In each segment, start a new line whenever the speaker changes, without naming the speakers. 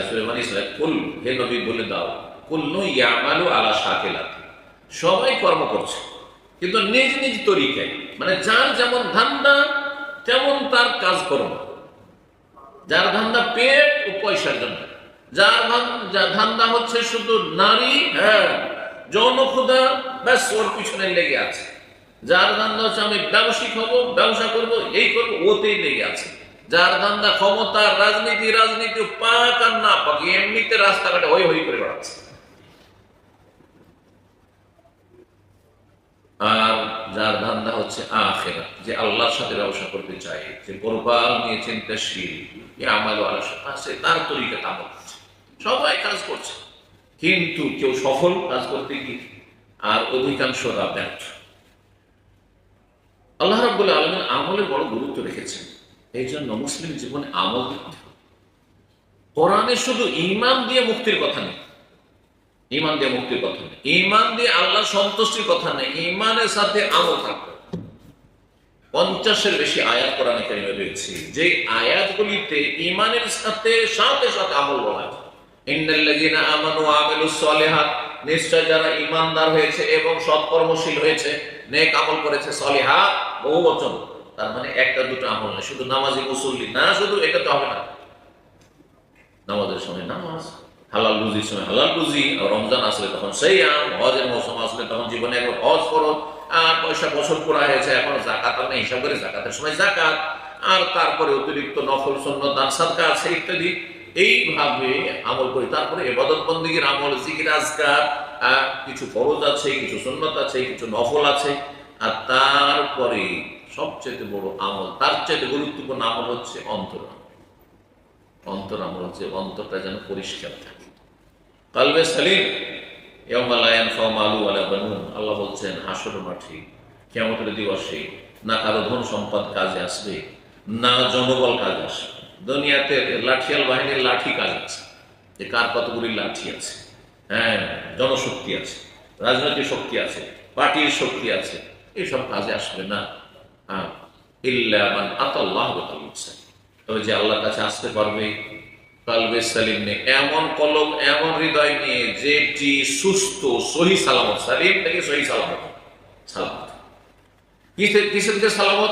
ইসরায় সুলেমান ইসরায় কুল, হে নবী, বলে দাও, কুল্লু ইয়ামালু আলা শাকিলাতি। সবাই কর্ম করছে, কিন্তু নিজ নিজ তরিকায় মানে যার যেমন ধান্দা, তেমন তার কাজ কর্ম যার ধান্দা পেট ও পয়সার জন্য। যার ধান্দা হচ্ছে শুধু নারী হ্যাঁ যৌন ক্ষুদা ব্যাস, ওর পিছনে লেগে আছে। যার ধান্দা হচ্ছে, আমি ব্যবসায়িক হব, ব্যবসা করব, এই করব, ওতেই লেগে আছে। যার ধান্দা ক্ষমতা, রাজনীতি রাজনীতি পাক আর না পাক এমনিতে রাস্তাঘাটে হই হই করে বেড়াচ্ছে। আর যার ধান্দা হচ্ছে আখেরা যে আল্লাহর সাথে ব্যবসা করতে চায়, যে পরকাল নিয়ে চিন্তাশীল আলোচনা আছে তার তরিকা আমল করছে সবাই কাজ করছে। কিন্তু কেউ সফল কাজ করতে গিয়ে আর অধিকাংশ অধিকাংশরা ব্যর্থ। আল্লাহ রাব্বুল আলমের আমলে বড় গুরুত্ব রেখেছেন। এই জন্য মুসলিম জীবনে আমল দিতে কোরআনে শুধু ইমান দিয়ে মুক্তির কথা নেই। ইমান দিয়ে মুক্তির কথা নেই। ইমান দিয়ে আল্লাহ সন্তুষ্টির কথা নেই। ইমানের সাথে আমল থাকবে। পঞ্চাশের বেশি আয়াত কোরআনে কারিমে রয়েছে। যে আয়াতগুলিতে ইমানের সাথে সাথে সাথে আমল বলা ইন্নাল্লাযীনা ইমানদার হয়েছে এবং সৎকর্মশীল হয়েছে, নেক আমল করেছে সলিহাত, বহু বচন। তার মানে একটা, দুটো আমল না শুধু নামাজি মুসল্লি, না শুধু এটা তো হবে না। নামাজের সময় নামাজ, হালাল রুজির সময় হালাল রুজি রমজান আসলে তখন সেই আম হজের মৌসুম আসলে তখন জীবনে একবার হজ করো আর পয়সা বছর পুরা হয়েছে, এখন জাকাত আপনি হিসাব করে জাকাতের সময় জাকাত আর তারপরে অতিরিক্ত নফল সন্ন দান, সাদকা, আছে ইত্যাদি। এইভাবে আমল করি। তারপরে এবাদত বন্দীগীর আমল, জিকির, আজকার কিছু ফরজ আছে, কিছু সুন্নত আছে, কিছু নফল আছে। আর তারপরে সবচেয়ে বড় আমল, তার চাইতে গুরুত্বপূর্ণ আমল হচ্ছে অন্তর। অন্তর আমল হচ্ছে, অন্তরটা যেন পরিষ্কার থাকে। কালবে সালিম আল্লাহ বলছেন, হাসর মাঠে কেমতের দিবসে না কারও ধন সম্পদ কাজে আসবে, না জনবল কাজে আসবে। দুনিয়াতে লাঠিয়াল বাহিনীর লাঠি কাজ আছে। যে কার কতগুলি লাঠি আছে? হ্যাঁ জনশক্তি আছে, রাজনৈতিক শক্তি আছে, পার্টির শক্তি আছে এইসব কাজে আসবে না। হ্যাঁ ইল্লা মান আতাল্লাহ। তবে যে আল্লাহর কাছে আসতে পারবে নিয়ে, এমন কলম এমন হৃদয় নিয়ে, যেটি সুস্থ, সহি সালামত সহি সালামত? সালামত। সালামত?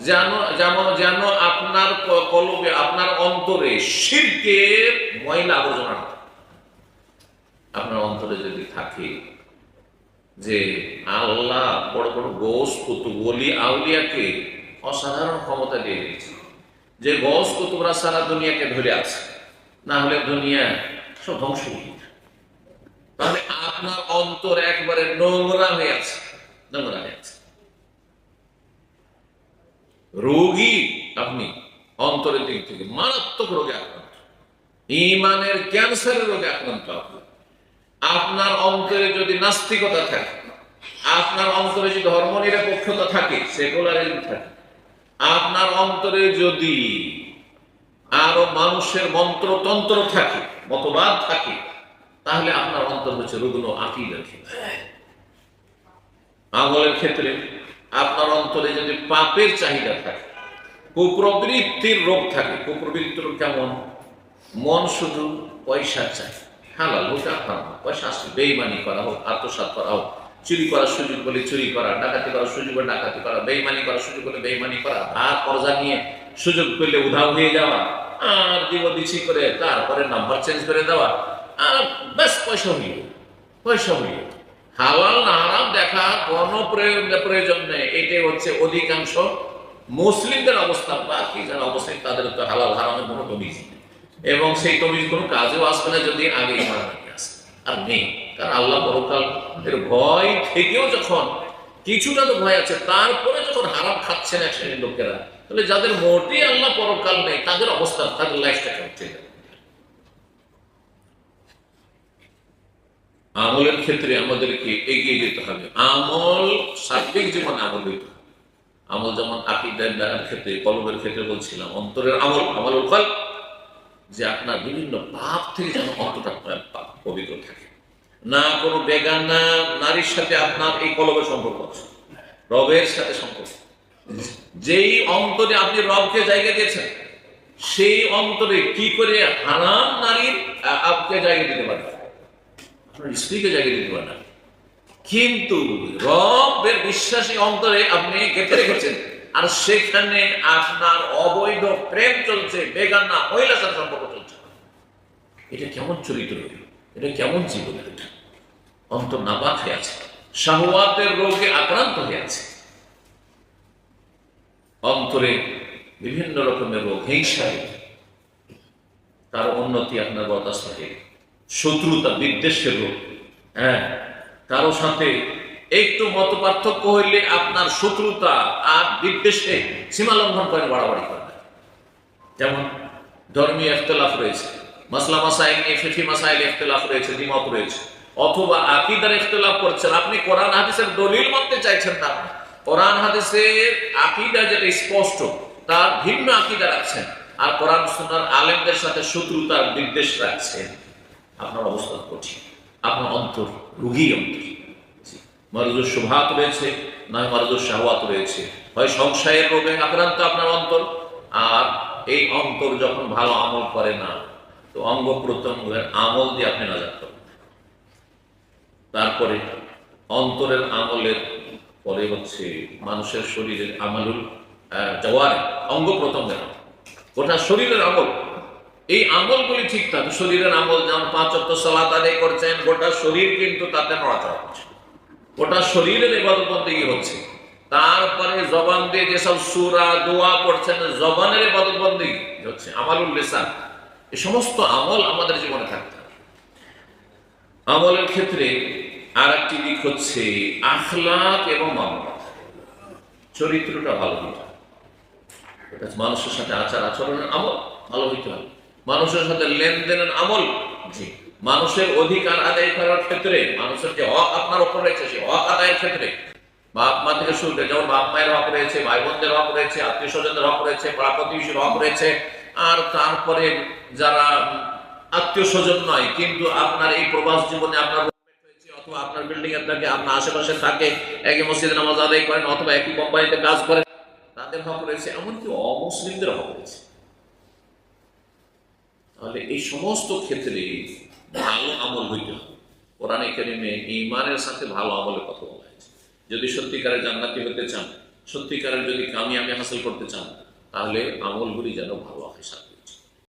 যেন যেমন যেন আপনার ক- কলবে, আপনার অন্তরে শিরকের ময়লা আবর্জনা আপনার অন্তরে যদি থাকে যে আল্লাহ বড় বড় গোস কুতুবলি আউলিয়াকে অসাধারণ ক্ষমতা দিয়ে দিয়েছে যে গোস কুতুবরা সারা দুনিয়াকে ধরে আছে, না হলে দুনিয়া সব ধ্বংস তাহলে আপনার অন্তর একবারে নোংরা হয়ে আছে, নোংরা হয়ে আছে। রোগী আপনি অন্তরের দিক থেকে মারাত্মক রোগে আক্রান্ত। ইমানের ক্যান্সারের রোগে আক্রান্ত আপনি। আপনার অন্তরে যদি নাস্তিকতা থাকে, আপনার অন্তরে যদি ধর্ম নিরপেক্ষতা থাকে, সেকুলারিজম থাকে, আপনার অন্তরে যদি আরও মানুষের মন্ত্রতন্ত্র থাকে, মতবাদ থাকে, তাহলে আপনার অন্তর হচ্ছে রুগ্ন আকিদের ক্ষেত্রে। আমলের ক্ষেত্রে আপনার অন্তরে যদি পাপের চাহিদা থাকে, কুপ্রবৃত্তির রোগ থাকে, কুপ্রবৃত্তির কেমন? মন শুধু পয়সা চায় হালাল হোক আর হারাম হোক, পয়সা আসলে বেইমানি করা হোক আত্মসাৎ করা হোক চুরি করার সুযোগ বলে চুরি করা ডাকাতি করার সুযোগ বলে ডাকাতি করা বেইমানি করার সুযোগ বলে বেইমানি করা ভাত কর্জা নিয়ে সুযোগ পেলে উধাও হয়ে যাওয়া আর দিব দিছি করে তারপরে নাম্বার চেঞ্জ করে দেওয়া আর বেশ পয়সা হইল পয়সা হইল। হালাল না হারাম দেখা কোনো প্রয়োজন নেই এটাই হচ্ছে অধিকাংশ মুসলিমদের অবস্থা বাকি যারা অবশ্যই তাদের তো হালাল হারামের কোনো তমিজ নেই। এবং সেই তমিজ কোনো কাজেও আসবে না যদি আগে ইমান আসে। আর নেই। কারণ আল্লাহ পরকাল এর ভয় থেকেও যখন কিছুটা তো ভয় আছে, তারপরে যখন হারাম খাচ্ছেন এক শ্রেণির লোকেরা, তাহলে যাদের মোটেই আল্লাহ পরকাল নেই, তাদের অবস্থা, তাদের লাইফটা কেমন আছে আমলের ক্ষেত্রে আমাদেরকে এগিয়ে যেতে হবে। আমল সার্বিক জীবনে আমল হবে। আমল যেমন আকিদার ক্ষেত্রে কলমের ক্ষেত্রে বলছিলাম, অন্তরের আমল আমল ফল যে আপনার বিভিন্ন পাপ থেকে যেন অন্তটা পবিত্র থাকে। না কোনো বেগানা নারীর সাথে আপনার এই কলমের সম্পর্ক আছে। রবের সাথে সম্পর্ক। যেই অন্তরে আপনি রবকে জায়গা দিয়েছেন, সেই অন্তরে কি করে হারাম নারীর বাপকে জায়গা দিতে পারে? আপনার স্ত্রীকে জায়গা দিতে পারে না। কিন্তু রবের বিশ্বাসী অন্তরে আপনি গেঁথে রেখেছেন। আর সেখানে আপনার অবৈধ প্রেম চলছে বেগানা মহিলার সাথে সম্পর্ক চলছে। এটা কেমন চরিত্র এটা? কেমন জীবন এটা? অন্তর নাবাক হয়ে আছে। শাহওয়াতের রোগে আক্রান্ত হয়ে আছে। অন্তরে বিভিন্ন রকমের রোগ, হিংসা, তার উন্নতি আপনার হয়ে গেল। শত্রুতা, বিদ্বেষের রোগ হ্যাঁ কারও সাথে একটু মত পার্থক্য হইলে আপনার শত্রুতা আর বিদ্বেষে সীমা লঙ্ঘন করে বাড়াবাড়ি করে যেমন ধর্মীয় ইখতলাফ রয়েছে, মাসলা মাসাইল নিয়ে ফিফি মাসাইল ইখতলাফ রয়েছে দ্বিমত রয়েছে, অথবা আকিদার ইখতলাফ করছেন। আপনি কোরআন হাদিসের দলিল মানতে চাইছেন না। কোরআন হাদিসের আকিদা যেটা স্পষ্ট, তার ভিন্ন আকিদা রাখছেন। আর কোরআন সুন্নাহর আলেমদের সাথে শত্রুতা বিদ্বেষ রাখছেন। আপনার অবস্থা কঠিন। আপনার অন্তর রুগী অন্তর। মারুজুর সুভাত রয়েছে, নয় মারুজুর শাহওয়াত রয়েছে। হয় সংশয়ের রোগে আক্রান্ত আপনার অন্তর, আর এই অন্তর যখন ভালো আমল করে না, তো অঙ্গ প্রত্যঙ্গের আমল দিয়ে আপনি নাজাত তারপরে অন্তরের আমলের পরে হচ্ছে মানুষের শরীরের আমলুল জওয়ার, অঙ্গ প্রত্যঙ্গের। গোটা শরীরের আমল। এই আমলগুলি ঠিক থাকে শরীরের আমল যেমন পাঁচ অক্ট সালাত আদায় করছেন, গোটা শরীর কিন্তু তাতে নড়াচড়া করছে। গোটা শরীরের এবাদতবন্দি হচ্ছে? তারপরে জবান দিয়ে যেসব সুরা, দোয়া পড়ছেন, জবানের এবাদতবন্দি হচ্ছে? আমালুল লিসান। এই সমস্ত আমল আমাদের জীবনে থাকতে আমলের ক্ষেত্রে আর একটি দিক হচ্ছে আখলাক এবং মামলাত চরিত্রটা ভালো হইতে হবে। মানুষের সাথে আচার আচরণের আমল, ভালো হইতে হবে। মানুষের সাথে লেনদেনের আমল মানুষের অধিকার আদায় করার ক্ষেত্রে, মানুষের যে হক আপনার ওপর রয়েছে, সেই হক আদায়ের ক্ষেত্রে, বাপ মা থেকে শুরু করে যেমন বাপ মায়ের হক রয়েছে ভাই বোনদের হক রয়েছে আত্মীয় স্বজনদের হক রয়েছে পাড়া প্রতিবেশীর হক রয়েছে, আর তারপরে যারা আত্মীয় স্বজন নয়, কিন্তু আপনার এই প্রবাস জীবনে আপনার অথবা আপনার বিল্ডিং এর থাকে, আপনার আশেপাশে থাকে, একই মসজিদে নামাজ আদায় করেন, অথবা একই কোম্পানিতে কাজ করেন, তাদের হক রয়েছে, এমনকি অমুসলিমদের হক রয়েছে। তাহলে এই সমস্ত ক্ষেত্রে ভালো আমল হইতে হবে। কোরআন কারিমে ইমানের সাথে ভালো আমলের কথা বলা হয়েছে। যদি সত্যিকারের জান্নাতি হতে চান, সত্যিকারের যদি কামিয়াবি হাসিল করতে চান, তাহলে আমলগুলি যেন ভালো হয় সাথে